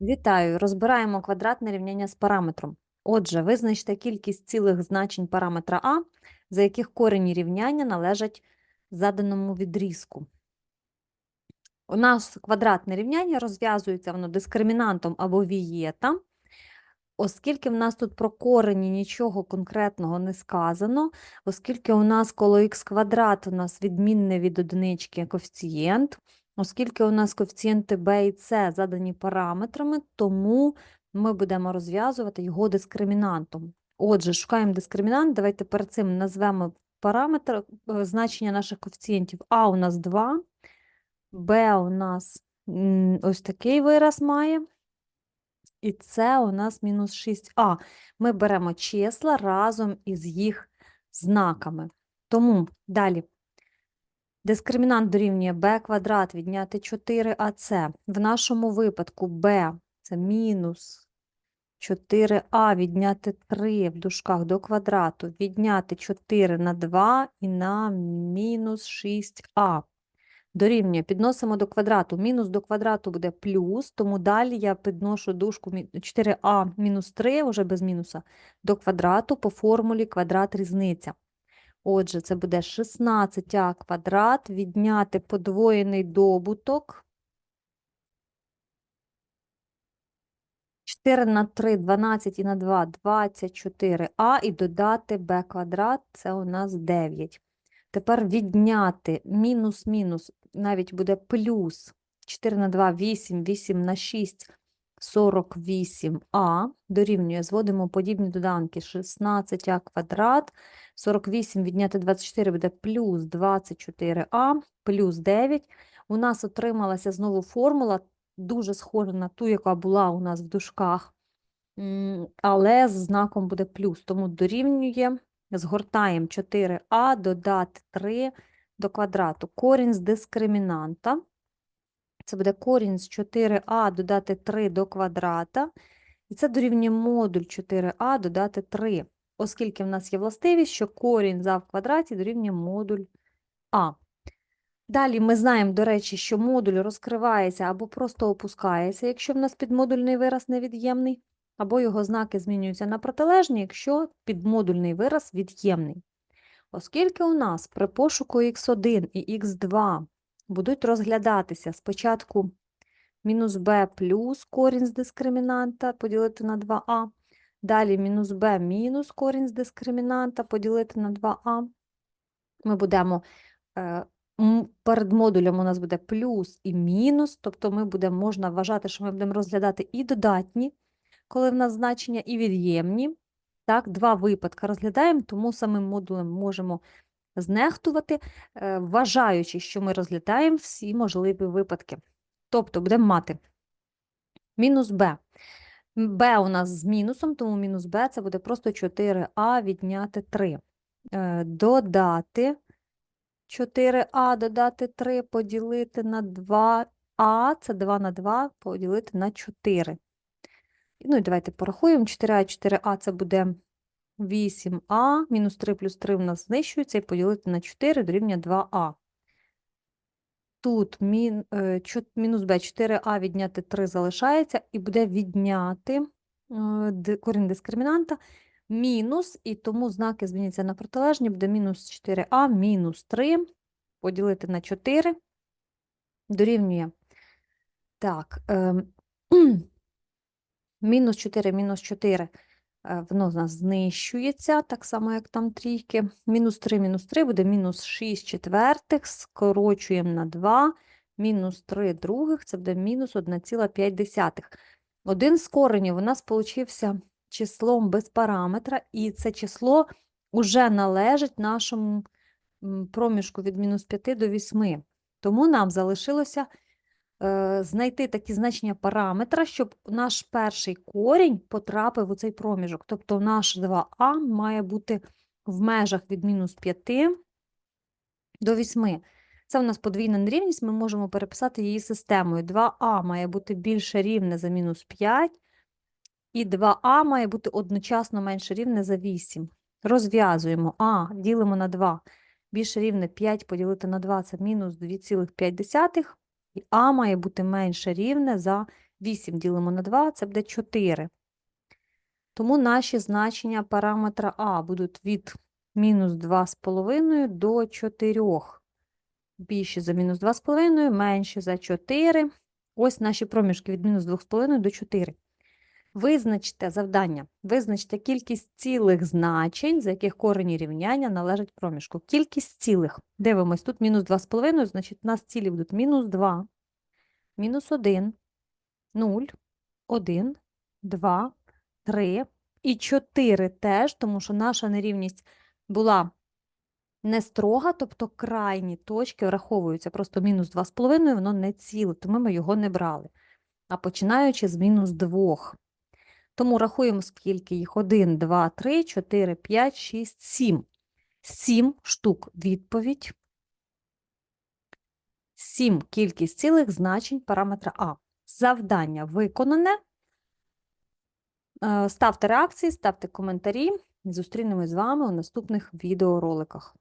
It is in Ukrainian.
Вітаю! Розбираємо квадратне рівняння з параметром. Отже, визначте кількість цілих значень параметра А, за яких корені рівняння належать заданому відрізку. У нас квадратне рівняння розв'язується воно дискримінантом або вієта. Оскільки в нас тут про корені нічого конкретного не сказано, оскільки у нас коло х квадрат у нас відмінне від одинички коефіцієнт, оскільки у нас коефіцієнти b і c задані параметрами, тому ми будемо розв'язувати його дискримінантом. Отже, шукаємо дискримінант, давайте перед цим назвемо параметр е, значення наших коефіцієнтів. А у нас 2, b у нас ось такий вираз має. І це у нас мінус 6а. Ми беремо числа разом із їх знаками. Тому далі. Дискримінант дорівнює b квадрат відняти 4ac. В нашому випадку b це мінус 4а відняти 3 в дужках до квадрату, відняти 4 на 2 і на мінус 6а. Дорівнює, підносимо до квадрату. Мінус до квадрату буде плюс, тому далі я підношу дужку 4а мінус 3, вже без мінуса, до квадрату по формулі квадрат різниця. Отже, це буде 16а квадрат, відняти подвоєний добуток. 4 на 3 – 12 і на 2 – 24а і додати b квадрат – це у нас 9. Тепер відняти мінус-мінус, навіть буде плюс 4 на 2 – 8, 8 на 6 – 48а. Дорівнює, зводимо подібні доданки 16а квадрат, 48 відняти 24 буде плюс 24а, плюс 9. У нас отрималася знову формула, дуже схожа на ту, яка була у нас в дужках, але з знаком буде плюс, тому дорівнює, згортаємо 4а, додати 3 до квадрату. Корінь з дискримінанта, це буде корінь з 4а додати 3 до квадрата, і це дорівнює модуль 4а додати 3, оскільки в нас є властивість, що корінь за в квадраті дорівнює модуль а. Далі ми знаємо, до речі, що модуль розкривається або просто опускається, якщо в нас підмодульний вираз невід'ємний, або його знаки змінюються на протилежні, якщо підмодульний вираз від'ємний. Оскільки у нас при пошуку х1 і х2 будуть розглядатися. Спочатку мінус b плюс корінь з дискримінанта поділити на 2а, далі мінус b мінус корінь з дискримінанта поділити на 2а, ми будемо е, перед модулем у нас буде плюс і мінус, тобто ми будемо, можна вважати, що ми будемо розглядати і додатні, коли в нас значення, і від'ємні. Так, два випадки розглядаємо, тому самим модулем можемо знехтувати, е, вважаючи, що ми розглядаємо всі можливі випадки. Тобто будемо мати мінус b. b у нас з мінусом, тому мінус b це буде просто 4а відняти 3. Е, Додати 4а додати 3 поділити на 2а, це 2 на 2 поділити на 4. Ну і давайте порахуємо. 4а, 4а це буде 8а, мінус 3 плюс 3 в нас знищується, і поділити на 4 дорівнює 2а. Тут мін, е, мінус b, 4а відняти 3 залишається, і буде відняти е, корінь дискримінанта мінус, і тому знаки зміняться на протилежні, буде мінус 4а, мінус 3 поділити на 4 дорівнює. Так, ем, мінус 4, мінус 4, е, воно в нас знищується, так само, як там трійки. Мінус 3, мінус 3 буде мінус 6 четвертих, скорочуємо на 2, мінус 3 других, це буде мінус 1,5. Один з коренів у нас получився числом без параметра, і це число уже належить нашому проміжку від мінус 5 до 8. Тому нам залишилося е, знайти такі значення параметра, щоб наш перший корінь потрапив у цей проміжок. Тобто наш 2а має бути в межах від мінус 5 до 8. Це у нас подвійна нерівність, ми можемо переписати її системою. 2а має бути більше рівне за мінус 5, і 2а має бути одночасно менше рівне за 8. Розв'язуємо а, ділимо на 2. Більше рівне 5 поділити на 2 це мінус 2,5. І а має бути менше рівне за 8 ділимо на 2, це буде 4. Тому наші значення параметра А будуть від мінус 2,5 до 4. Більше за мінус 2,5, менше за 4. Ось наші проміжки від мінус 2,5 до 4. Визначте завдання. Визначте кількість цілих значень, за яких корені рівняння належать проміжку. Кількість цілих. Дивимось, тут мінус 2,5, значить у нас цілі будуть мінус 2, мінус 1, 0, 1, 2, 3 і 4 теж, тому що наша нерівність була не строга, тобто крайні точки враховуються. Просто мінус 2,5, воно не ціле, тому ми його не брали. А починаючи з мінус 2. Тому рахуємо, скільки їх. 1, 2, 3, 4, 5, 6, 7. 7 штук відповідь. 7 кількість цілих значень параметра А. Завдання виконане. Е, Ставте реакції, ставте коментарі. Зустрінемось з вами у наступних відеороликах.